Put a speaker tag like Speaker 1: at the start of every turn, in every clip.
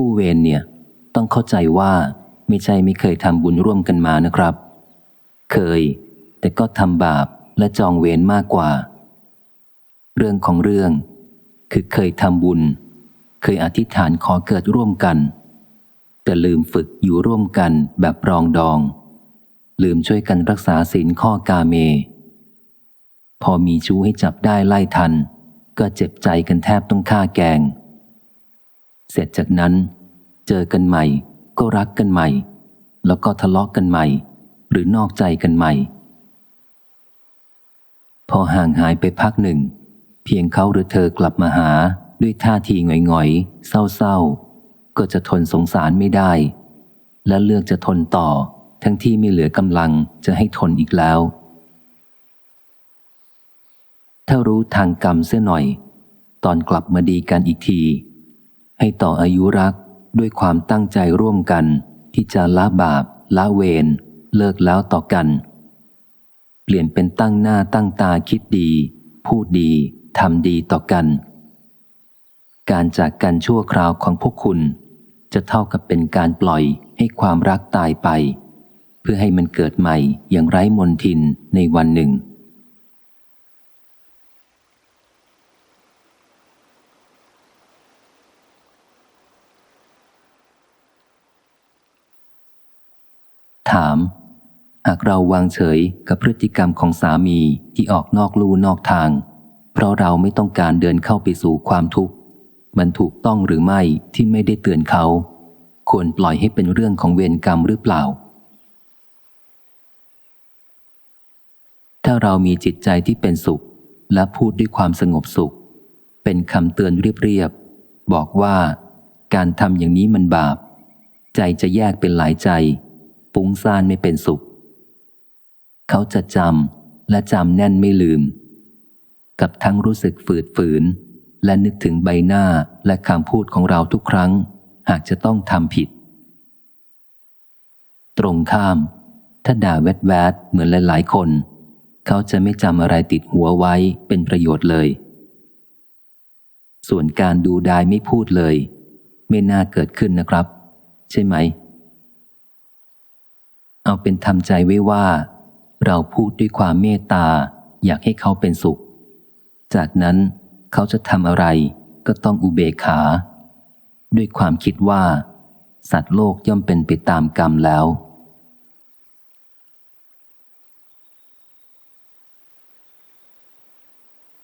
Speaker 1: คู่เวรเนี่ย ต้องเข้าใจว่าไม่ใช่ไม่เคยทำบุญร่วมกันมานะครับ เคย แต่ก็ทำบาปและจองเวรมากกว่า เรื่องของเรื่อง คือเคยทำบุญ เคยอธิษฐานขอเกิดร่วมกัน แต่ลืมฝึกอยู่ร่วมกันแบบรองดอง ลืมช่วยกันรักษาศีลข้อกาเม พอมีชู้ให้จับได้ไล่ทัน ก็เจ็บใจกันแทบต้องฆ่าแกง เสร็จจากนั้น เจอกันใหม่ ก็รักกันใหม่ แล้วก็ทะเลาะกกันใหม่ หรือนอกใจกันใหม่ พอห่างหายไปพักหนึ่ง เพียงเขาหรือเธอกลับมาหาด้วยท่าทีหงอยๆ เศร้าๆ ก็จะทนสงสารไม่ได้ และเลือกจะทนต่อทั้งที่ไม่เหลือกำลังจะให้ทนอีกแล้ว ถ้ารู้ทางกรรมเสียหน่อย ตอนกลับมาดีกันอีกที ให้ต่ออายุรักด้วยความตั้งใจร่วมกัน ที่จะละบาปละเวรเลิกแล้วต่อกัน เปลี่ยนเป็นตั้งหน้าตั้งตาคิดดี พูดดีทำดีต่อกัน การจากกันชั่วคราวของพวกคุณ จะเท่ากับเป็นการปล่อยให้ความรักตายไป เพื่อให้มันเกิดใหม่อย่างไร้มนทินในวันหนึ่ง ถาม หากเราวางเฉยกับพฤติกรรมของสามีที่ออกนอกลู่นอกทาง เพราะเราไม่ต้องการเดินเข้าไปสู่ความทุกข์ มันถูกต้องหรือไม่ที่ไม่ได้เตือนเขา ควรปล่อยให้เป็นเรื่องของเวรกรรมหรือเปล่า ถ้าเรามีจิตใจที่เป็นสุข และพูดด้วยความสงบสุข เป็นคำเตือนเรียบๆบอกว่าการทำอย่างนี้มันบาป ใจจะแยกเป็นหลายใจ ฟุ้งซ่านไม่เป็นสุข เขาจะจำและจำแน่นไม่ลืม กับทั้งรู้สึกฝืดฝืน และนึกถึงใบหน้าและคำพูดของเราทุกครั้ง หากจะต้องทำผิด ตรงข้าม ถ้าด่าแวดแวดเหมือนหลายๆคน เขาจะไม่จำอะไรติดหัวไว้เป็นประโยชน์เลย ส่วนการดูดายไม่พูดเลย ไม่น่าเกิดขึ้นนะครับ ใช่ไหม เอาเป็นทำใจไว้ว่า เราพูดด้วยความเมตตาอยากให้เขาเป็นสุข จากนั้นเขาจะทำอะไรก็ต้องอุเบกขา ด้วยความคิดว่า สัตว์โลกย่อมเป็นไปตามกรรมแล้ว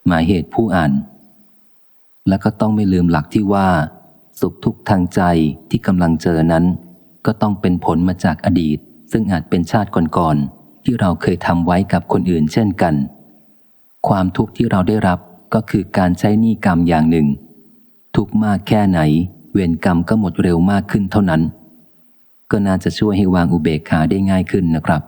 Speaker 1: หมายเหตุผู้อ่าน และก็ต้องไม่ลืมหลักที่ว่า สุขทุกข์ทางใจที่กำลังเจอนั้น ก็ต้องเป็นผลมาจากอดีต ซึ่งอาจเป็นชาติก่อนๆที่เราเคยทำไว้กับคนอื่นเช่นกัน ความทุกข์ที่เราได้รับก็คือการใช้หนี้กรรมอย่างหนึ่ง ทุกข์มากแค่ไหน เวรกรรมก็หมดเร็วมากขึ้นเท่านั้น ก็น่าจะช่วยให้วางอุเบกขาได้ง่ายขึ้นนะครับ